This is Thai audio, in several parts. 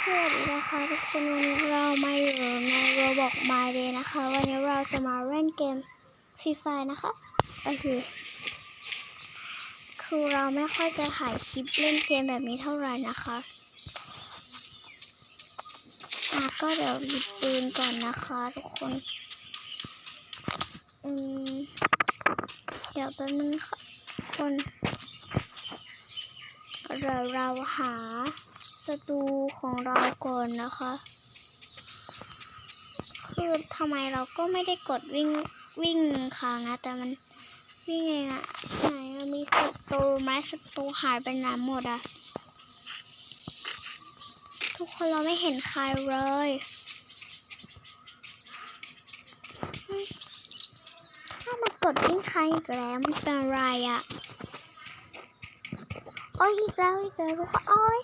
สวัสดีนะคะทุกคนวันนี้เรามาอยู่ใน Roblox My Day นะคะ วันนี้เราจะมาเล่นเกม Free Fire นะคะโอเคคือเราไม่ค่อยจะถ่ายคลิปเล่นเกมแบบนี้เท่าไหร่นะคะอะก็เดี๋ยวหยิบปืนก่อนนะคะทุกคนอืมเดี๋ยวแป๊บนึงค่ะคนเดี๋ยวเราหา ศัตรูของเราก่อนนะคะ คือทำไมเราก็ไม่ได้กดวิ่งวิ่งค้างนะ แต่มันวิ่งเองอะไหนอะมีศัตรูไหมศัตรูหายไปไหนหมดอะทุกคนเราไม่เห็นใครเลยถ้ามากดวิ่งค้างอีกแล้วมันเป็นไรอะโอ้ยอีกแล้วอีกแล้วทุกคนโอ้ย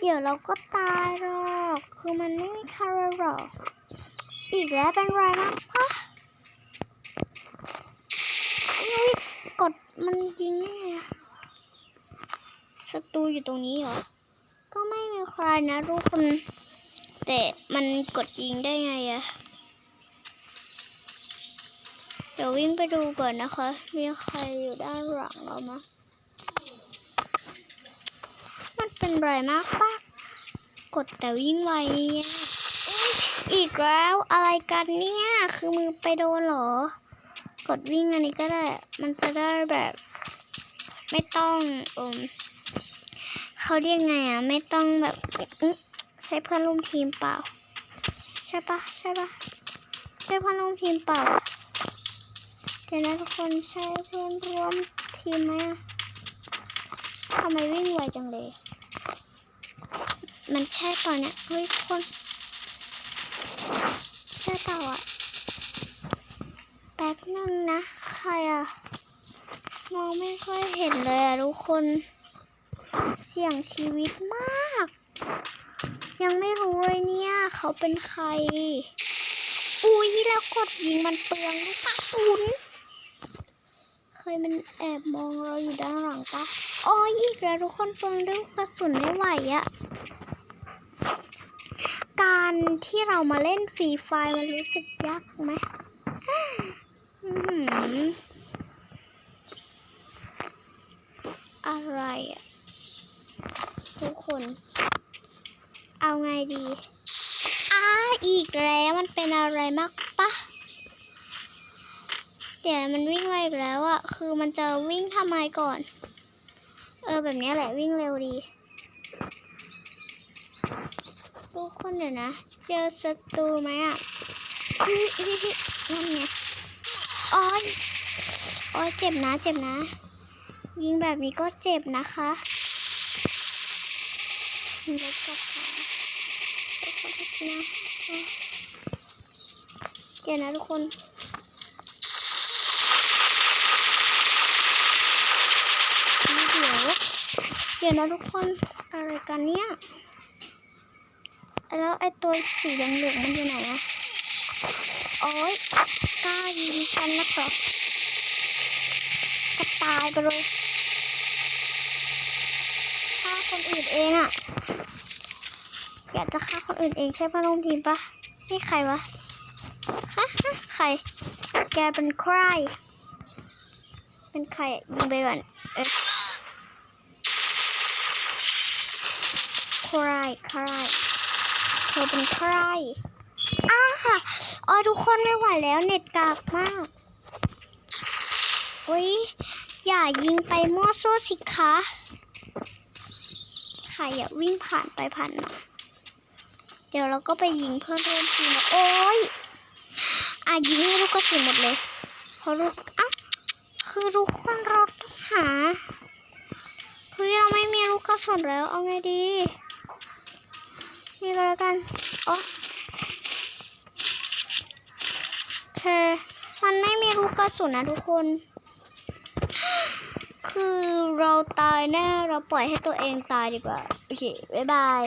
เดี๋ยวเราก็ตายหรอก คือมันไม่มีคาร์หรอก อีกแล้วเป็นไรนะฮะอุ๊ยกดมันยิงไงอะศัตรูอยู่ตรงนี้เหรอ ก็ไม่มีใครนะทุกคน แต่มันกดยิงได้ไงอะเดี๋ยววิ่งไปดูก่อนนะคะ มีใครอยู่ด้านหลังเราไหมย มัน เป็นไรมากปะกดแต่วิ่งไวอีกแล้วอะไรกันเนี่ย คือมือไปโดนหรอ กดวิ่งอันนี้ก็ได้ มันจะได้แบบ ไม่ต้องอมเขาเรียกไงอะ ไม่ต้องแบบใช้เพื่อนร่วมทีมเปล่า ใช่ปะใช่ปะใช่เพื่อนร่วมทีมเปล่าเดี๋ยวนะทุกคนใช่เพื่อนร่วมทีมไหมทำไมวิ่งไวจังเลย มันใช่เปล่าเนี่ย เฮ้ยทุกคน ใช่เปล่าอะ แป๊บนึงนะ ใครอะ มองไม่ค่อยเห็นเลยอะทุกคน เสี่ยงชีวิตมาก ยังไม่รู้เลยเนี่ย เขาเป็นใคร อุ้ยแล้วกดยิงมันเปลืองลูกกระสุน ยมันแอบมองเราอยู่ด้านหลังปะอ๋ออีกแล้วทุกคนเปลืองลูกกระสุนไม่ไหวอะการที่เรามาเล่นฟรีไฟมันรู้สึกยากไหมอื้อหืออะไรอะทุกคน เอาไงดี อ้าอีกแล้วมันเป็นอะไรมาก เสียมันวิ่งไวอีกแล้วอะคือมันจะวิ่งทำไมก่อน เออแบบนี้แหละวิ่งเร็วดีทุกคนเดี๋ยวนะ เจอศัตรูไหมอะอุ๊ยอุ๊ยอุ๊ยนั่นไงอ้อยอ้อยเจ็บนะเจ็บนะ ยิงแบบนี้ก็เจ็บนะคะลบกับขาทุกคนนะเดี๋ยวนะทุกคน เดี๋ยวนะทุกคนอะไรกันเนี่ย แล้วไอตัวสีเหลืองๆมันอยู่ไหนอะโอ๊ยกล้ายิงฉันนะครับก็ตายไปเลยฆ่าคนอื่นเองอะอยากจะฆ่าคนอื่นเองใช่ป่ะลุงทีมปะนี่ใครวะฮะฮะใคร แกเป็นใคร เป็นใครยิงไปก่อนเออ ใครใครเธอเป็นใครอ้าอ๋อทุกคนไม่ไหวแล้วเน็ตกากมากอุ้ยอย่ายิงไปมั่วซั่วสิคะใครอย่าวิ่งผ่านไปผ่านมาเดี๋ยวเราก็ไปยิงเพื่อนร่วมทีมนะโอ้ยอะยิงให้ลูกกระสุนหมดเลยเพราะลูกอะคือทุกคนเราต้องหาเฮ้ยเราไม่มีลูกกระสุนแล้วเอาไงดี นี่ก็แล้วกันโอเค มันไม่มีลูกกระสุนนะทุกคน คือเราตายแน่ เราปล่อยให้ตัวเองตายดีกว่า โอเค บ๊ายบาย